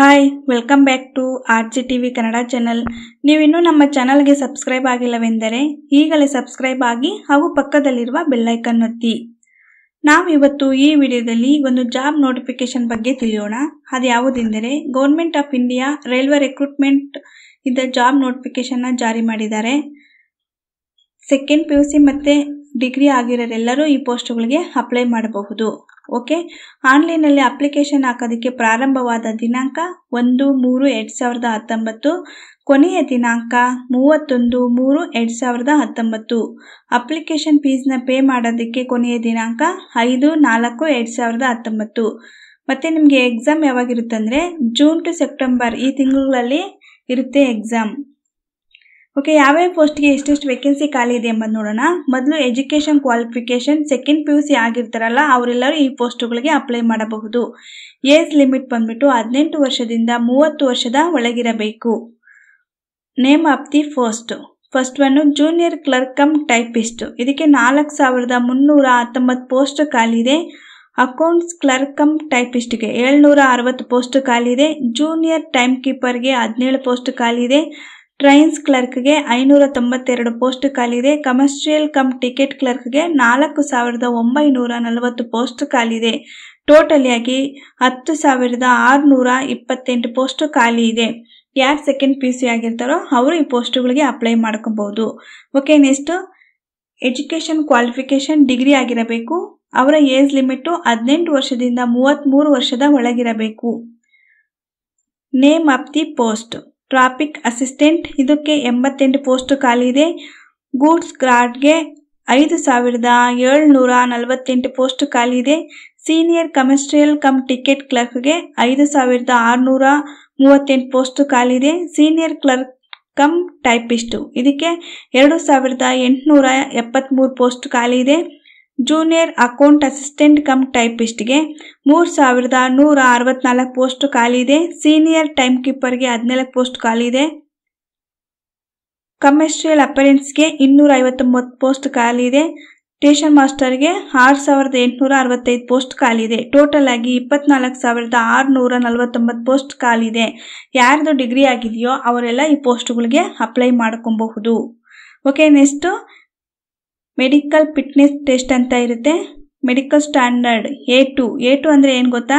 Hi welcome back to R G T V Kannada channel ನೀವಿನ್ನೂ ನಮ್ಮ ಚಾನಲ್ಗೆ subscribe ಆಗಿಲ್ಲವೆಂದರೆ ಈಗಲೇ ಸಬ್ಸ್ಕ್ರೈಬ್ ಆಗಿ ಹಾಗೂ ಪಕ್ಕದಲ್ಲಿರುವ ಬೆಲ್ಲೈಕನ್ ಒತ್ತಿ. ನಾವು ಇವತ್ತು ಈ ವಿಡಿಯೋದಲ್ಲಿ ಒಂದು ಜಾಬ್ ನೋಟಿಫಿಕೇಶನ್ ಬಗ್ಗೆ ತಿಳಿಯೋಣ. ಅದು ಯಾವುದೆಂದರೆ government of India railway recruitment ಇದ್ದ ಜಾಬ್ ನೋಟಿಫಿಕೇಶನ್ನ ಜಾರಿ ಮಾಡಿದ್ದಾರೆ. ಸೆಕೆಂಡ್ ಪಿ ಯು ಸಿ ಮತ್ತು ಡಿಗ್ರಿ ಆಗಿರೋರೆಲ್ಲರೂ ಈ ಪೋಸ್ಟ್ಗಳಿಗೆ ಅಪ್ಲೈ ಮಾಡಬಹುದು. ಓಕೆ ಆನ್ಲೈನಲ್ಲಿ ಅಪ್ಲಿಕೇಶನ್ ಹಾಕೋದಕ್ಕೆ ಪ್ರಾರಂಭವಾದ ದಿನಾಂಕ ಒಂದು, ಮೂರು, ಎರಡು ಸಾವಿರದ ಹತ್ತೊಂಬತ್ತು. ಕೊನೆಯ ದಿನಾಂಕ ಮೂವತ್ತೊಂದು, ಮೂರು, ಎರಡು ಸಾವಿರದ ಹತ್ತೊಂಬತ್ತು. ಅಪ್ಲಿಕೇಶನ್ ಫೀಸ್ನ ಪೇ ಮಾಡೋದಕ್ಕೆ ಕೊನೆಯ ದಿನಾಂಕ ಐದು, ನಾಲ್ಕು, ಎರಡು ಸಾವಿರದ ಹತ್ತೊಂಬತ್ತು. ಮತ್ತು ನಿಮಗೆ ಎಕ್ಸಾಮ್ ಯಾವಾಗಿರುತ್ತೆ ಅಂದರೆ ಜೂನ್ ಟು ಸೆಪ್ಟೆಂಬರ್ ಈ ತಿಂಗಳಲ್ಲಿ ಇರುತ್ತೆ ಎಕ್ಸಾಮ್ ಓಕೆ ಯಾವ್ಯಾವ ಪೋಸ್ಟ್ಗೆ ಎಷ್ಟೆಷ್ಟು ವೇಕೆನ್ಸಿ ಖಾಲಿ ಇದೆ ಎಂಬುದು ನೋಡೋಣ. ಮೊದಲು education qualification second P U C ಆಗಿರ್ತಾರಲ್ಲ, ಅವರೆಲ್ಲರೂ ಈ ಪೋಸ್ಟ್ಗಳಿಗೆ ಅಪ್ಲೈ ಮಾಡಬಹುದು. ಏಜ್ ಲಿಮಿಟ್ ಬಂದ್ಬಿಟ್ಟು ಹದಿನೆಂಟು ವರ್ಷದಿಂದ ಮೂವತ್ತು ವರ್ಷದ ಒಳಗಿರಬೇಕು. Name of the post first one junior clerk cum typist ಇದಕ್ಕೆ ನಾಲ್ಕು ಸಾವಿರದ ಮುನ್ನೂರ ಹತ್ತೊಂಬತ್ತು ಪೋಸ್ಟ್ ಖಾಲಿದೆ ಅಕೌಂಟ್ಸ್ ಕ್ಲರ್ಕ್ ಕಮ್ ಟೈಪಿಸ್ಟ್ಗೆ ಏಳ್ನೂರ ಅರವತ್ತು ಪೋಸ್ಟ್ ಖಾಲಿದೆ ಜೂನಿಯರ್ ಟೈಮ್ ಕೀಪರ್ಗೆ ಹದಿನೇಳು ಪೋಸ್ಟ್ ಖಾಲಿದೆ ಟ್ರೈನ್ಸ್ ಕ್ಲರ್ಕ್ಗೆ ಐನೂರ ತೊಂಬತ್ತೆರಡು ಪೋಸ್ಟ್ ಖಾಲಿದೆ. ಕಮರ್ಷಿಯಲ್ ಕಮ್ ಟಿಕೆಟ್ ಕ್ಲರ್ಕ್ಗೆ ನಾಲ್ಕು ಸಾವಿರದ ಒಂಬೈನೂರ ನಲವತ್ತು ಪೋಸ್ಟ್ ಖಾಲಿದೆ. ಟೋಟಲಿಯಾಗಿ ಹತ್ತು ಸಾವಿರದ ಆರುನೂರ ಇಪ್ಪತ್ತೆಂಟು ಪೋಸ್ಟ್ ಖಾಲಿ ಇದೆ. ಯಾರು ಸೆಕೆಂಡ್ ಪಿ ಸಿ ಆಗಿರ್ತಾರೋ ಅವರು ಈ ಪೋಸ್ಟುಗಳಿಗೆ ಅಪ್ಲೈ ಮಾಡ್ಕೋಬಹುದು okay, next. Education qualification degree ಆಗಿರಬೇಕು. ಅವರ ಏಜ್ ಲಿಮಿಟು ಹದಿನೆಂಟು ವರ್ಷದಿಂದ ಮೂವತ್ತ್ಮೂರು ವರ್ಷದ ಒಳಗಿರಬೇಕು. Name of the post. Traffic assistant. ಇದಕ್ಕೆ ಎಂಬತ್ತೆಂಟು ಪೋಸ್ಟ್ ಖಾಲಿ ಇದೆ ಗೂಡ್ಸ್ ಗ್ರಾಡ್ಗೆ ಐದು ಸಾವಿರದ ಏಳ್ನೂರ ನಲವತ್ತೆಂಟು ಪೋಸ್ಟ್ ಖಾಲಿ ಇದೆ ಸೀನಿಯರ್ ಕಮರ್ಷಿಯಲ್ ಕಮ್ ಟಿಕೆಟ್ ಕ್ಲರ್ಕ್ಗೆ ಐದು ಸಾವಿರದ ಆರುನೂರ ಮೂವತ್ತೆಂಟು ಪೋಸ್ಟ್ ಖಾಲಿ ಇದೆ ಸೀನಿಯರ್ ಕ್ಲರ್ಕ್ ಕಮ್ ಟೈಪಿಸ್ಟು. ಇದಕ್ಕೆ ಎರಡು ಸಾವಿರದ ಎಂಟುನೂರ ಎಪ್ಪತ್ತ್ಮೂರು ಪೋಸ್ಟ್ ಖಾಲಿ ಇದೆ ಜೂನಿಯರ್ ಅಕೌಂಟ್ ಅಸಿಸ್ಟೆಂಟ್ ಕಮ್ ಟೈಪಿಸ್ಟ್ಗೆ ಮೂರು ಸಾವಿರದ ನೂರ ಅರವತ್ನಾಲ್ಕು ಪೋಸ್ಟ್ ಖಾಲಿ ಇದೆ. ಸೀನಿಯರ್ ಟೈಮ್ ಕೀಪರ್ಗೆ ಹದಿನಾಲ್ಕು ಪೋಸ್ಟ್ ಖಾಲಿ ಇದೆ. ಕಮರ್ಷಿಯಲ್ ಅಪರೆನ್ಸ್ಗೆ ಇನ್ನೂರ ಐವತ್ತೊಂಬತ್ತು ಪೋಸ್ಟ್ ಖಾಲಿ ಇದೆ. ಸ್ಟೇಷನ್ ಮಾಸ್ಟರ್ಗೆ ಆರು ಸಾವಿರದ ಎಂಟುನೂರ ಅರವತ್ತೈದು ಪೋಸ್ಟ್ ಖಾಲಿ ಇದೆ. ಟೋಟಲ್ ಆಗಿ ಇಪ್ಪತ್ನಾಲ್ಕು ಸಾವಿರದ ಆರುನೂರ ನಲವತ್ತೊಂಬತ್ತು ಪೋಸ್ಟ್ ಖಾಲಿ ಇದೆ. ಯಾರ್ದು ಡಿಗ್ರಿ ಆಗಿದೆಯೋ ಅವರೆಲ್ಲ ಈ ಪೋಸ್ಟ್ಗಳಿಗೆ ಅಪ್ಲೈ ಮಾಡ್ಕೊಬಹುದು. Okay next medical fitness test ಅಂತ ಇರುತ್ತೆ. Medical standard A two. A two ಅಂದರೆ ಏನು ಗೊತ್ತಾ?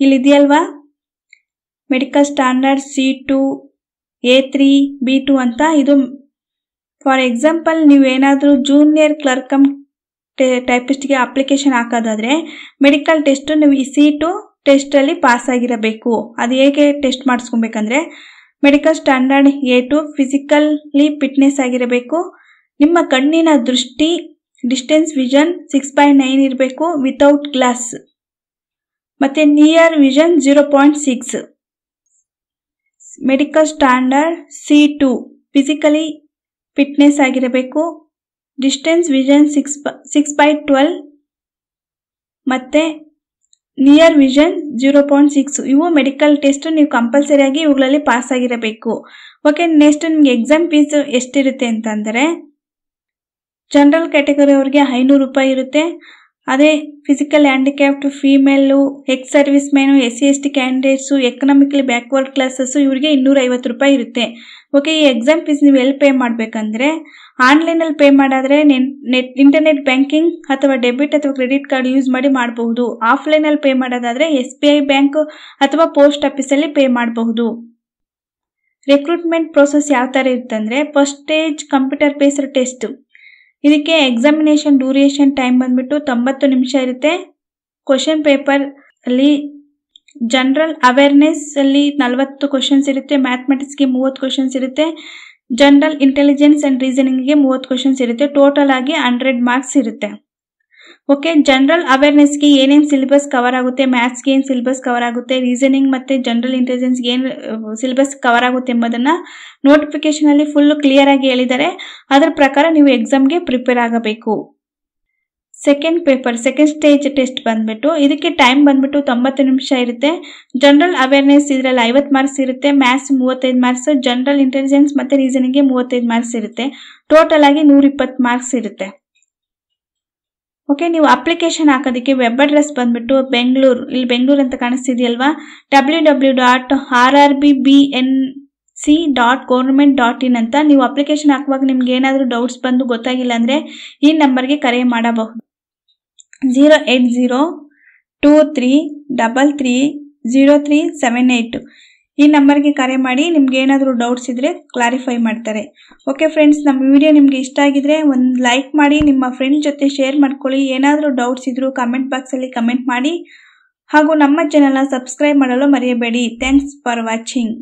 ಇಲ್ಲಿ ಇದೆಯಲ್ವಾ medical standard C two, A three, B two ಅಂತ ಇದು. ಫಾರ್ ಎಕ್ಸಾಂಪಲ್ ನೀವೇನಾದರೂ ಜೂನಿಯರ್ ಕ್ಲರ್ಕ್ ಕಮ್ ಟೈಪಿಸ್ಟ್ಗೆ ಅಪ್ಲಿಕೇಶನ್ ಹಾಕೋದಾದರೆ, ಮೆಡಿಕಲ್ ಟೆಸ್ಟು ನೀವು ಈ ಸಿ ಟು ಟೆಸ್ಟಲ್ಲಿ ಪಾಸ್ ಆಗಿರಬೇಕು. ಅದು ಹೇಗೆ test ಮಾಡಿಸ್ಕೊಬೇಕಂದ್ರೆ, medical standard A two physically fitness ಆಗಿರಬೇಕು. ನಿಮ್ಮ ಕಣ್ಣಿನ ದೃಷ್ಟಿ distance vision six by nine ಇರಬೇಕು ವಿತೌಟ್ ಗ್ಲಾಸ್ ಮತ್ತು near vision zero point six medical standard C two physically fitness ಆಗಿರಬೇಕು. Distance vision six six by twelve ಮತ್ತು near vision zero point six ಇವು medical test ನೀವು ಕಂಪಲ್ಸರಿಯಾಗಿ ಇವುಗಳಲ್ಲಿ pass ಆಗಿರಬೇಕು. Okay next ನಿಮಗೆ ಎಕ್ಸಾಮ್ ಫೀಸ್ ಎಷ್ಟಿರುತ್ತೆ ಅಂತಂದರೆ ಜನರಲ್ ಕ್ಯಾಟಗರಿ ಅವರಿಗೆ ಐನೂರು ರೂಪಾಯಿ ಇರುತ್ತೆ. ಅದೇ physical handicapped female ex service man S C S T candidates economically backward classes ಇವರಿಗೆ ಇನ್ನೂರ ಐವತ್ತು ರೂಪಾಯಿ ಇರುತ್ತೆ. ಓಕೆ ಈ ಎಕ್ಸಾಮ್ ಫೀಸ್ ನೀವು ಎಲ್ಲಿ ಪೇ ಮಾಡಬೇಕಂದ್ರೆ ಆನ್ಲೈನಲ್ಲಿ ಪೇ ಮಾಡಾದರೆ ನೆಟ್ ಇಂಟರ್ನೆಟ್ ಬ್ಯಾಂಕಿಂಗ್ ಅಥವಾ ಡೆಬಿಟ್ ಅಥವಾ ಕ್ರೆಡಿಟ್ ಕಾರ್ಡ್ ಯೂಸ್ ಮಾಡಿ ಮಾಡಬಹುದು. ಆಫ್ಲೈನಲ್ಲಿ ಪೇ ಮಾಡೋದಾದರೆ ಎಸ್ ಬಿ ಐ ಬ್ಯಾಂಕ್ ಅಥವಾ ಪೋಸ್ಟ್ ಆಫೀಸಲ್ಲಿ ಪೇ ಮಾಡಬಹುದು. ರಿಕ್ರೂಟ್ಮೆಂಟ್ ಪ್ರೋಸೆಸ್ ಯಾವ ಥರ ಇರುತ್ತಂದರೆ first stage computer based test ಇದಕ್ಕೆ ಎಕ್ಸಾಮಿನೇಷನ್ ಡ್ಯೂರೇಷನ್ ಟೈಮ್ ಬಂದ್ಬಿಟ್ಟು ತೊಂಬತ್ತು ನಿಮಿಷ ಇರುತ್ತೆ. ಕ್ವಶನ್ ಪೇಪರ್ ಅಲ್ಲಿ ಜನರಲ್ ಅವೇರ್ನೆಸ್ ಅಲ್ಲಿ ನಲವತ್ತು ಕ್ವಶನ್ಸ್ ಇರುತ್ತೆ ಮ್ಯಾಥಮೆಟಿಕ್ಸ್ಗೆ ಮೂವತ್ತು ಕ್ವಶನ್ಸ್ ಇರುತ್ತೆ ಜನರಲ್ ಇಂಟೆಲಿಜೆನ್ಸ್ ಆ್ಯಂಡ್ ರೀಸನಿಂಗ್ಗೆ ಮೂವತ್ತು ಕ್ವಶನ್ಸ್ ಇರುತ್ತೆ ಟೋಟಲ್ ಆಗಿ ಹಂಡ್ರೆಡ್ ಮಾರ್ಕ್ಸ್ ಇರುತ್ತೆ. ಓಕೆ ಜನರಲ್ ಅವೇರ್ನೆಸ್ಗೆ ಏನೇನು ಸಿಲೆಬಸ್ ಕವರ್ ಆಗುತ್ತೆ ಮ್ಯಾಥ್ಸ್ಗೆ ಏನು ಸಿಲೆಬಸ್ ಕವರ್ ಆಗುತ್ತೆ ರೀಸನಿಂಗ್ ಮತ್ತು ಜನರಲ್ ಇಂಟೆಲಿಜೆನ್ಸ್ಗೆ ಏನು ಸಿಲೆಬಸ್ ಕವರ್ ಆಗುತ್ತೆ ಎಂಬುದನ್ನು ನೋಟಿಫಿಕೇಷನಲ್ಲಿ ಫುಲ್ಲು ಕ್ಲಿಯರ್ ಆಗಿ ಹೇಳಿದ್ದಾರೆ. ಅದರ ಪ್ರಕಾರ ನೀವು ಎಕ್ಸಾಮ್ಗೆ ಪ್ರಿಪೇರ್ ಆಗಬೇಕು. Second paper second stage test ಬಂದ್ಬಿಟ್ಟು, ಇದಕ್ಕೆ ಟೈಮ್ ಬಂದ್ಬಿಟ್ಟು ತೊಂಬತ್ತು ನಿಮಿಷ ಇರುತ್ತೆ. ಜನರಲ್ ಅವೇರ್ನೆಸ್ ಇದರಲ್ಲಿ ಐವತ್ತು ಮಾರ್ಕ್ಸ್ ಇರುತ್ತೆ ಮ್ಯಾಥ್ಸ್ ಮೂವತ್ತೈದು ಮಾರ್ಕ್ಸ್ ಜನರಲ್ ಇಂಟೆಲಿಜೆನ್ಸ್ ಮತ್ತು ರೀಸನಿಂಗ್ಗೆ ಮೂವತ್ತೈದು ಮಾರ್ಕ್ಸ್ ಇರುತ್ತೆ. ಟೋಟಲ್ ಆಗಿ ನೂರ ಇಪ್ಪತ್ತು ಮಾರ್ಕ್ಸ್ ಇರುತ್ತೆ. ಓಕೆ ನೀವು ಅಪ್ಲಿಕೇಶನ್ ಹಾಕೋದಕ್ಕೆ ವೆಬ್ ಅಡ್ರೆಸ್ ಬಂದ್ಬಿಟ್ಟು ಬೆಂಗಳೂರು ಇಲ್ಲಿ ಬೆಂಗಳೂರು ಅಂತ ಕಾಣಿಸ್ತಿದೆಯಲ್ವಾ? W W dot R R B B N C dot government dot in ಅಂತ ನೀವು ಅಪ್ಲಿಕೇಶನ್ ಹಾಕುವಾಗ ನಿಮ್ಗೆ ಏನಾದರೂ ಡೌಟ್ಸ್ ಬಂದು ಗೊತ್ತಾಗಿಲ್ಲ ಅಂದರೆ ಈ ನಂಬರ್ಗೆ ಕರೆ ಮಾಡಬಹುದು. Zero eight zero two three double three zero three seven eight ಈ ನಂಬರ್ಗೆ ಕರೆ ಮಾಡಿ ನಿಮ್ಗೆ ಏನಾದರೂ ಡೌಟ್ಸ್ ಇದ್ದರೆ ಕ್ಲಾರಿಫೈ ಮಾಡ್ತಾರೆ. ಓಕೆ ಫ್ರೆಂಡ್ಸ್ ನಮ್ಮ ವಿಡಿಯೋ ನಿಮಗೆ ಇಷ್ಟ ಆಗಿದ್ರೆ ಒಂದು ಲೈಕ್ ಮಾಡಿ, ನಿಮ್ಮ ಫ್ರೆಂಡ್ ಜೊತೆ ಶೇರ್ ಮಾಡ್ಕೊಳ್ಳಿ. ಏನಾದರೂ ಡೌಟ್ಸ್ ಇದ್ದರೂ ಕಮೆಂಟ್ ಬಾಕ್ಸಲ್ಲಿ ಕಮೆಂಟ್ ಮಾಡಿ. ಹಾಗೂ ನಮ್ಮ ಚಾನಲ್ನ ಸಬ್ಸ್ಕ್ರೈಬ್ ಮಾಡಲು ಮರೆಯಬೇಡಿ. Thanks for watching